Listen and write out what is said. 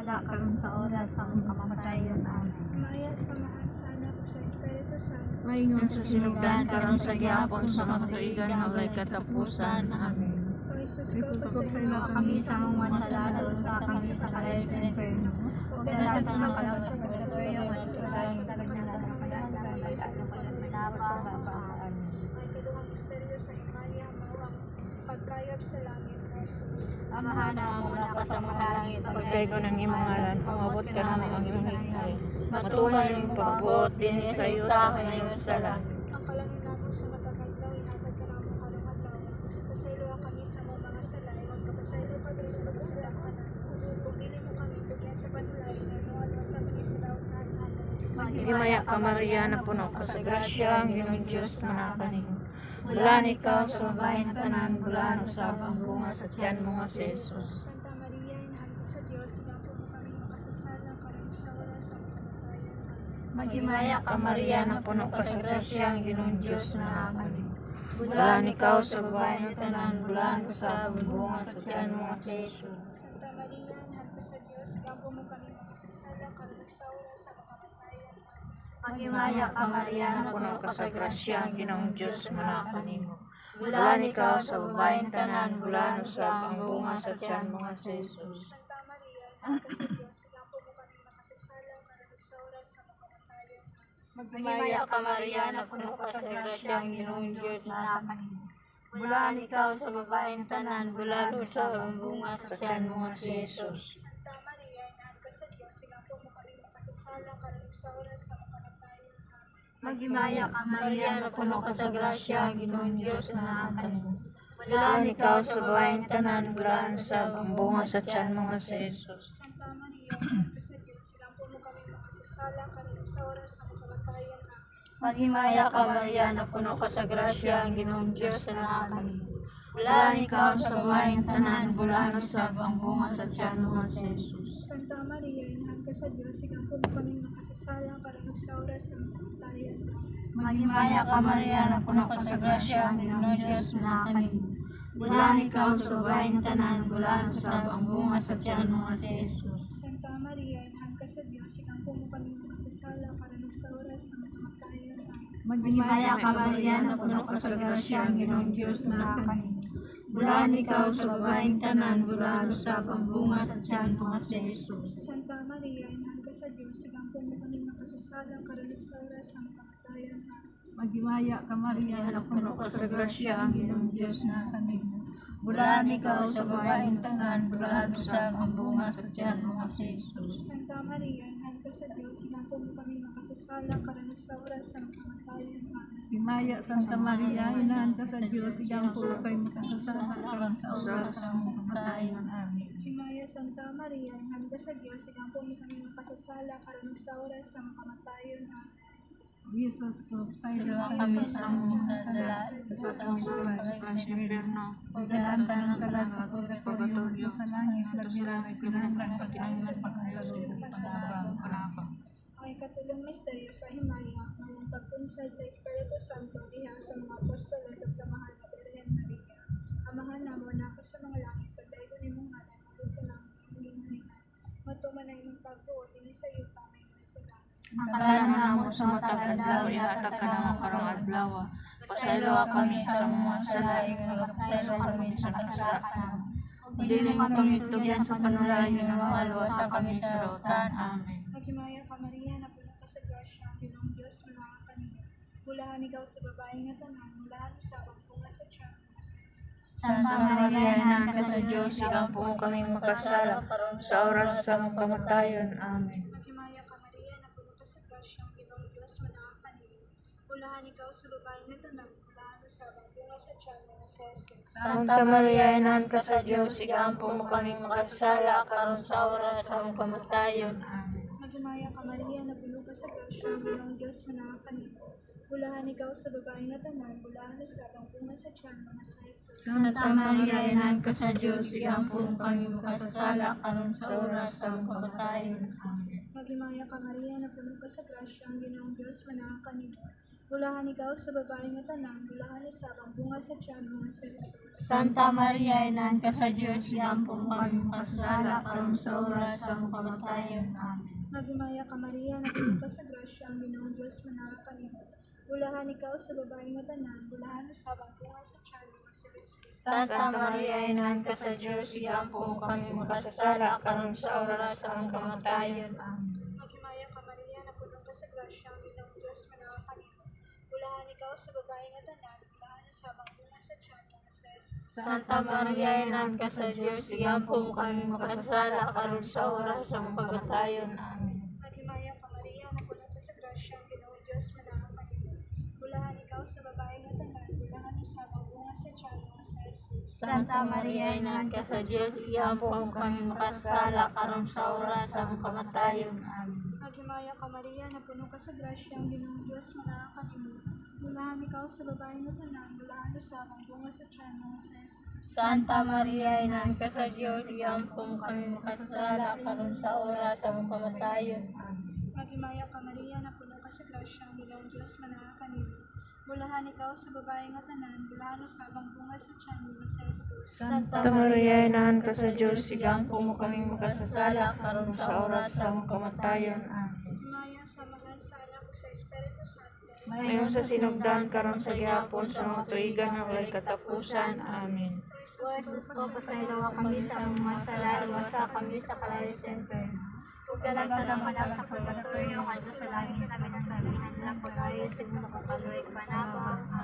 sala karon sa oras sa among kamatayon. Amen. Maya samahan sa anak ko sa Espiritu Santo. Mayon sa sinugdan karon sa gihapon sa matuigan nga walay katapusan. Amen. Ko sa ilo kami sa among masalado sa kami sa kalay sa inferno. Huwag ka natin ang kalaw sa purgatorio at sa langit na naglalakayan sa pagkaano ko ng pinapang Amen. Ay kaduhang misteryo sa Imaya Mawak. Pagkayab sa langit. Amahan na muna ka sa malangit. Pagkay ko ng imong ngalan, umabot ka na ang imong hingay. Matuman yung pagbuot din sa yuta ngayon sa langit. Ang kalangin namo sa matataglaw, ihatag ka namo karong adlaw. Kasaylo kami sa mga mga sala, iwan ka kasaylo kami sa kapasadak ka na. Pumili mo kami tugyan sa panulay, nanuan mo sa mga na. Himaya ka Maria na puno ka sa grasya, ang Ginoong Diyos manakanin. Bulan ikaw sa babae na tanan, bulan usab ang bunga sa tiyan mo nga si Jesus. Santa Maria, inahan ko sa Diyos, igapo mo kami makasasala, karong sa oras kamatayan. Magimaya Ka Maria na puno ka sa grasya, ang Ginoong Diyos manakanin. Bulan ikaw sa babae na tanan, bulan usab ang bunga sa tiyan mo nga si Jesus. Santa Maria, inahan ko sa Diyos, igapo mo kami makasasala, karong sa oras. Magimaya ka Maria na puno ka sa grasya, ang Ginoong Diyos manakanin. Bulan ikaw sa babae na tanan, bulan usab ang bunga sa tiyan mo nga si Jesus. Santa Maria, sa Diyos, igapo mo kami makasasala, karong sa oras sa kamatayan. Amen. Magmaya ka Maria na puno ka sa grasya ang Ginoong Diyos na napanin. Bulan ikaw sa babaeng tanan, bulan sa ang bunga sa tiyan mo nga si Jesus. Santa Maria, inahan ka sa Diyos, igapo mo kami makasasala, karong sa oras sa. Amen. Magimaya ka Maria na puno ka sa grasya Ginoong Diyos na napanin. Bulan ikaw sa babaeng tanan, bulan sa bunga sa tiyan mo nga si Jesus. Santa Maria, ka sa Diyos, kami makasasala, karong sa oras sa kamatayan. Amen. Maghimaya ka Maria na puno ka sa grasya ang Ginoong Diyos na napanin. Bulan ikaw sa babaeng tanan, bulan sa ang bunga sa tiyan nga si Jesus. Santa Maria, inahan ka sa Diyos, mo kami makasasala, karong sa oras sa kamatayan. Maghimaya ka Maria na puno ka sa grasya ang Ginoong Diyos na napanin. Bulan ikaw sa babaeng tanan, bulan sa ang bunga sa tiyan nga si Jesus. Santa Maria, inahan ka sa Diyos, mo kami makasasala, karong sa oras sa kamatayan. Maghimaya ka Maria na puno ka sa grasya ang Ginoong Diyos na napanin. Bulan ikaw sa babaeng tanan, bulan sa ang bunga sa tiyan mo nga si Jesus. Santa Maria, inahan ka sa Diyos, igapo mo kami makasasala, karong sa oras kamatayan. Amen. Magimaya ka Maria na puno ka sa grasya, ang Ginoong Diyos na kami. Bulan ikaw sa babaeng tanan, bulan sa ang bunga sa tiyan mo nga si Jesus. Santa Maria, inahan ka sa Diyos, igapo mo kami makasasala, karong sa oras sa kamatayan. Himaya Santa Maria, inahan ka sa Diyos, sigang pulo kayo makasasama karon sa oras sa among kamatayon. Amen. Himaya Santa Maria, inahan ka sa Diyos, igapo mo kami makasasala, karong sa oras sa kamatayon. Amen. Jesus ko, sa iyo Sila kami kami sa mga sala, sala, sa among Sa impyerno, Pagdaan ka ng kalag sa purgatorio sa langit, lagbiran ay pagkabang, panabang. Ang ikatulong misteryo sa Himaya, ngayong pagpunsad sa Espiritu Santo diha sa mga apostolos at sa mahal na Birhen Maria. Amahan na mo na ako sa mga langit, pagdaigo ni mong ngalan, ulog ka lang ang iyong hiningan. Matuman na imong pagbuot, ini sa iyo tamay masala. Makalaan na mo sa matag adlaw, ihatag ka na karong adlaw. Pasaylo kami sa mga sala, Pasaylo kami sa kasalanan. Dili mo kami tugyan sa panulayo ng mga alwasa kami sa. Amen. Maghimaya ka Maria, Bulahan ikaw sa babae nga tanan, mulahan sa pagpunga sa tiyan, mga sis. Santa Maria, Ina ka sa Diyos, ikaw po kami makasala sa oras sa among kamatayon. Amen. Maghimaya ka Maria, na puno ka sa grasya, ang Ginoong Diyos manaka kanina. Bulahan ikaw sa babae nga tanan, mulahan sa pagpunga sa tiyan. Santa Maria, Ina ka sa Diyos, ikaw po kami makasala karon sa oras sa among kamatayon. Amen. Maghimaya ka Maria, na puno ka sa grasya, ang Ginoong Diyos manaka kanina. Bulahan ikaw sa babae nga tanan, bulahan sa pagpunga sa tiyan, mga sis. Santa Maria, Ina ka sa Diyos, ikaw po kami makasala karon sa oras sa among kamatayon. Amen. Maghimaya ka Maria, na puno ka sa grasya, ang Ginoong Diyos manaka kanina. Bulahan ikaw sa babae nga tanan, bulahan isabang bunga sa tiyan mo nga si Jesus. Santa Maria, Inan ka sa Diyos, iampong kami makasala, karon sa oras sa among kamatayon. Amen. Magimaya ka Maria, napuno ka sa grasya, ang Ginoong Diyos manara kanimo. Bulahan ikaw sa babae nga tanan, bulahan bunga sa tiyan mo nga si Jesus. Santa Maria, Inan ka sa Diyos, iampong kami makasala, karon sa oras sa among kamatayon. Amen. Magimaya ka Maria, napuno ka sa grasya, ang Ginoong Diyos manara kanimo. Bulahan ikaw sa babae nga tanan, bulahan bunga sa tiyan mo nga si Jesus. Santa Maria, Inan ka sa Diyos, iampong kami makasala, karon sa oras sa among kamatayon. Amen. Ikaw sa babae nga tanan, bulahan isabang bunga sa tiyan Jesus. Santa Maria, Inan ka sa Diyos, iampong kami makasala, karon sa oras sa among kamatayon. Amen. Maghimaya ka Maria, napuno ka sa grasya, ang Ginoong Diyos manara kanimo. Bulahan ikaw sa babae nga tanan, bulahan usabang bunga sa tiyan Jesus. Santa Maria, Inan ka sa Diyos, iampong kami makasala, karon sa oras sa among kamatayon. Amen. Maghimaya ka Maria, napuno ka sa grasya, ang Ginoong Diyos manara kanimo. Bulahan ikaw sa babae nga tanan, bulahan usabang bunga sa tiyan si Jesus. Santa Maria, Inahan ka sa Diyos, igampong mo kaming makasasala, karon sa oras sa among kamatayon. Amen. Himaya sa mahal sa anak sa Espiritu Santo. Mayroon sa sinugdan, karon sa gihapon, sa mga tuigan ng walay katapusan. Amen. O Jesus ko, pasaylo kami sa among masala, iwasa kami sa kalahisan ko. Ka lang sa purgatorio, kanto sa langit namin ang tabihan lang pag-ayo sa mundo kapaloy panabang.